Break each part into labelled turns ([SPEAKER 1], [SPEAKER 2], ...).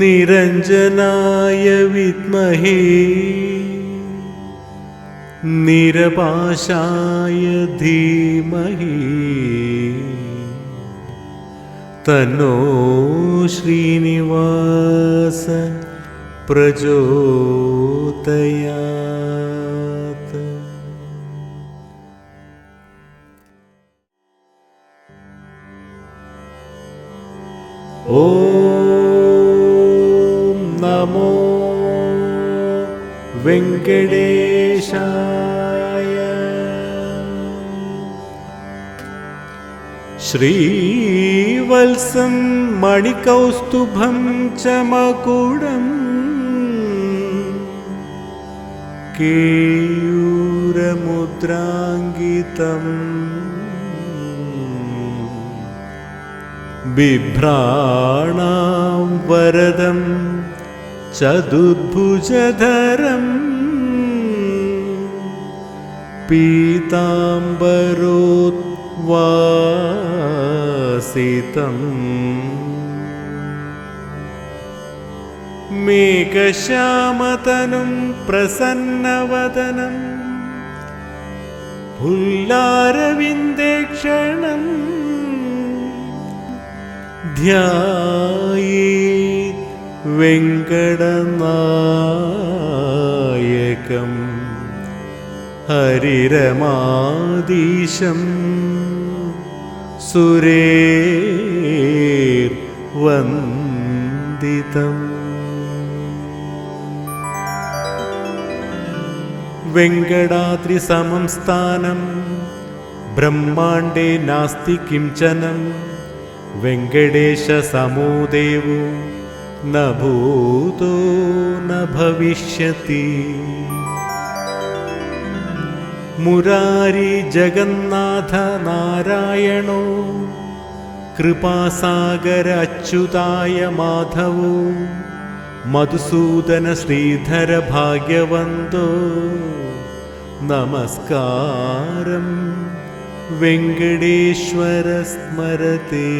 [SPEAKER 1] निरञ्जनाय विद्महे निरपाशाय धीमहि तन्नो श्रीनिवास प्रचोदयात् ॐ नमो वेङ्कटेशाय। श्रीवत्सं मणिकौस्तुभं च मकुडम् केयूरमुद्राङ्गितम् बिभ्राणां वरदं चतुर्भुजधरम् पीताम्बरोद्वासितम् मेघश्यामतनुं प्रसन्नवदनम् पुल्लारविन्देक्षणम् ധ്യായേ വെങ്കടനായകം. ഹരിരമാദീശം. സുരേർ വന്ദിതം. വെങ്കടാദ്രി സമംസ്ഥാനം ബ്രഹ്മാണ്ടേ നാസ്തി കിംചനം. देवो न भूतो न भविष्यति। मुरारी जगन्नाथ नारायणो कृपासागर अच्युताय माधवो मधुसूदन श्रीधर भाग्यवन्तो नमस्कारं वेङ्कटेश्वर स्मरते।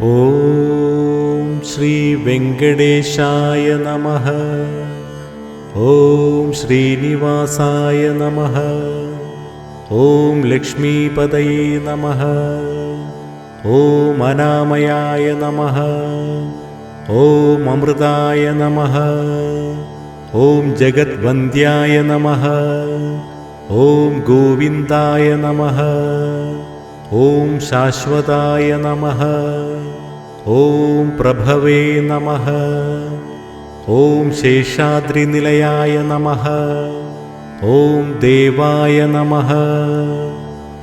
[SPEAKER 1] ॐ श्रीवेङ्कटेशाय नमः। ॐ श्रीनिवासाय नमः। ॐ लक्ष्मीपदये नमः ॐ अनामयाय नमः। ॐ अमृताय नमः। ॐ जगद्वन्द्याय नमः। ॐ गोविन्दाय नमः। ॐ शाश्वताय नमः। ॐ प्रभवे नमः। ॐ शेषाद्रिनिलयाय नमः। ॐ देवाय नमः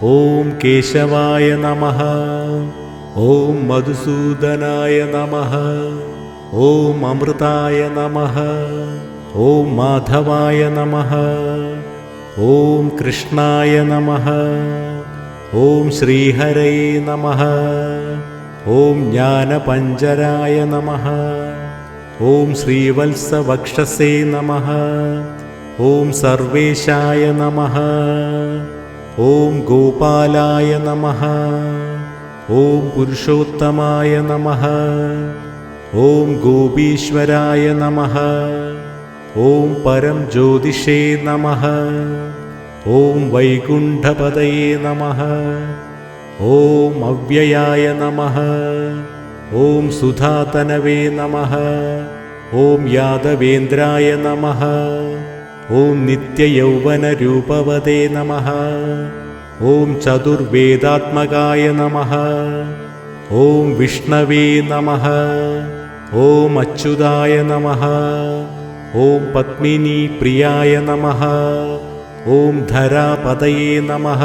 [SPEAKER 1] ॐ केशवाय नमः। ॐ मधुसूदनाय नमः। ॐ अमृताय नमः। ॐ माधवाय नमः। ॐ कृष्णाय नमः। ॐ श्रीहरये नमः। ॐ ज्ञानपञ्जराय नमः। ॐ श्रीवत्सवक्षसे नमः। ॐ सर्वेशाय नमः ॐ गोपालाय नमः ॐ पुरुषोत्तमाय नमः ॐ गोपीश्वराय नमः ॐ परं ज्योतिषे नमः ॐ वैकुण्ठपदये नमः ॐ अव्ययाय नमः ॐ सुधातनवे नमः ॐ यादवेन्द्राय नमः ॐ नित्ययौवनरूपवदे नमः। ॐ चतुर्वेदात्मकाय नमः। ॐ विष्णवे नमः। ॐ अच्युताय नमः। ॐ पद्मिनीप्रियाय नमः। ॐ धरापदये नमः।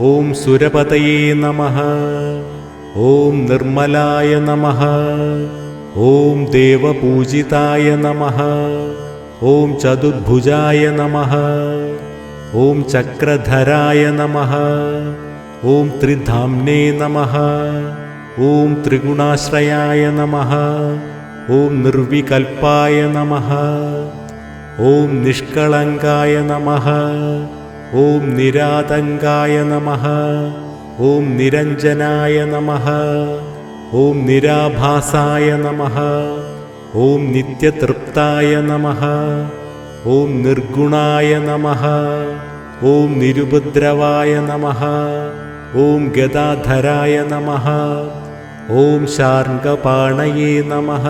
[SPEAKER 1] ॐ सुरपतये नमः। ॐ निर्मलाय नमः। ॐ देवपूजिताय नमः ॐ चतुर्भुजाय नमः। ॐ चक्रधराय नमः। ॐ त्रिधाम्ने नमः। ॐ त्रिगुणाश्रयाय नमः। ॐ निर्विकल्पाय नमः। ॐ निष्कळङ्काय नमः। ॐ निरातङ्काय नमः। ॐ निरञ्जनाय नमः। ॐ निराभासाय नमः ॐ नित्यतृप्ताय नमः। ॐ निर्गुणाय नमः। ॐ निरुपद्रवाय नमः। ॐ गदाधराय नमः। ॐ शार्ङ्गपाणये नमः।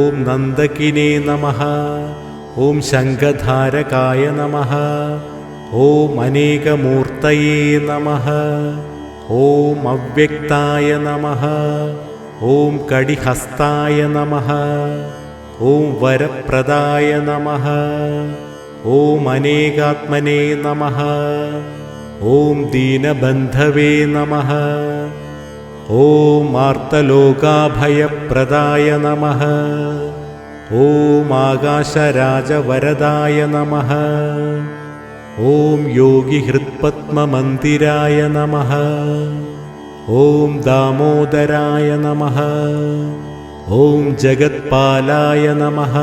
[SPEAKER 1] ॐ नन्दकिने नमः। ॐ शङ्खधारकाय नमः। ॐ अनेकमूर्तये नमः। ॐ अव्यक्ताय नमः ॐ कडिहस्ताय नमः ॐ वरप्रदाय नमः ॐ अनेकात्मने नमः ॐ दीनबन्धवे नमः ॐ आर्तलोकाभयप्रदाय नमः ॐ आकाशराजवरदाय नमः ॐ योगिहृत्पद्ममन्दिराय नमः ॐ दामोदराय नमः। ॐ जगत्पालाय नमः।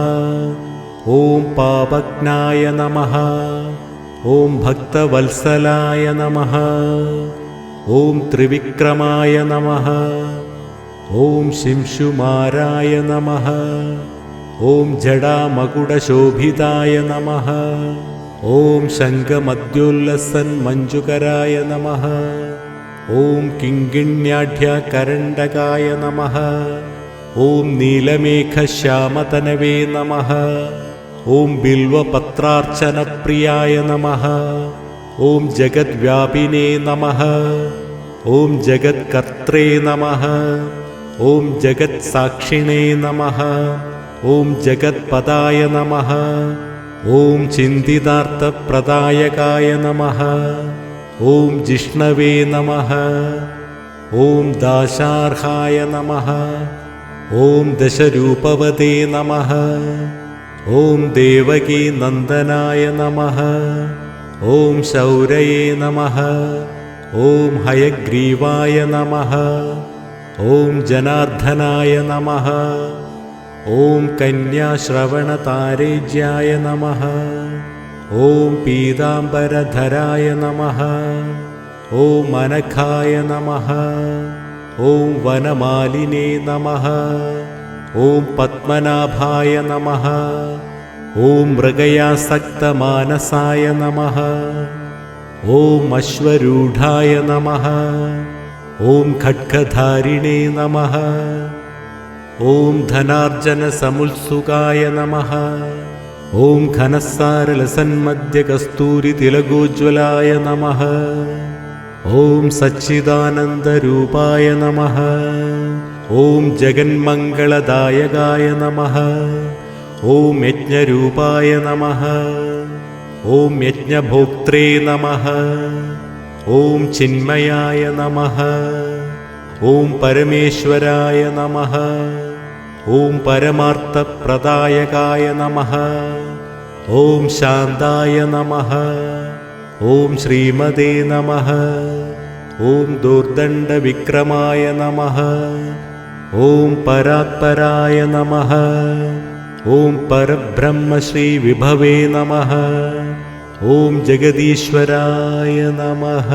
[SPEAKER 1] ॐ पापज्ञाय नमः। ॐ भक्तवत्सलाय नमः। ॐ त्रिविक्रमाय नमः। ॐ शिंशुमाराय नमः। ॐ जडामकुडशोभिताय नमः। ॐ शङ्खमद्योल्लसन्मञ्जुकराय नमः ॐ किङ्गिण्याढ्यकरण्डकाय नमः। ॐ नीलमेघश्यामतनवे नमः। ॐ बिल्वपत्रार्चनप्रियाय नमः। ॐ जगद्व्यापिने नमः। ॐ जगत्कर्त्रे नमः। ॐ जगत्साक्षिणे नमः। ॐ जगत्पदाय नमः। ॐ चिन्तितार्थप्रदायकाय नमः ॐ जिष्णवे नमः ॐ दाशार्हाय नमः ॐ दशरूपवते नमः ॐ देवकीनन्दनाय नमः ॐ शौरये नमः ॐ हयग्रीवाय नमः ॐ जनार्दनाय नमः ॐ कन्याश्रवणतारेज्याय नमः ॐ पीताम्बरधराय नमः। ॐ अनखाय नमः। ॐ वनमालिने नमः। ॐ पद्मनाभाय नमः। ॐ मृगयासक्तमानसाय नमः। ॐ अश्वरूढाय नमः। ॐ खड्गधारिणे नमः। ॐ धनार्जनसमुत्सुकाय नमः ॐ घनस्सारलसन्मध्यकस्तूरितिलगोज्ज्वलाय नमः ॐ सच्चिदानन्दरूपाय नमः ॐ जगन्मङ्गलदायकाय नमः ॐ यज्ञरूपाय नमः ॐ यज्ञभोक्त्रे नमः ॐ चिन्मयाय नमः ॐ परमेश्वराय नमः ॐ परमार्थप्रदायकाय नमः। ॐ शान्ताय नमः। ॐ श्रीमदे नमः। ॐ दुर्दण्डविक्रमाय नमः। ॐ परात्पराय नमः। ॐ परब्रह्मश्रीविभवे नमः। ॐ जगदीश्वराय नमः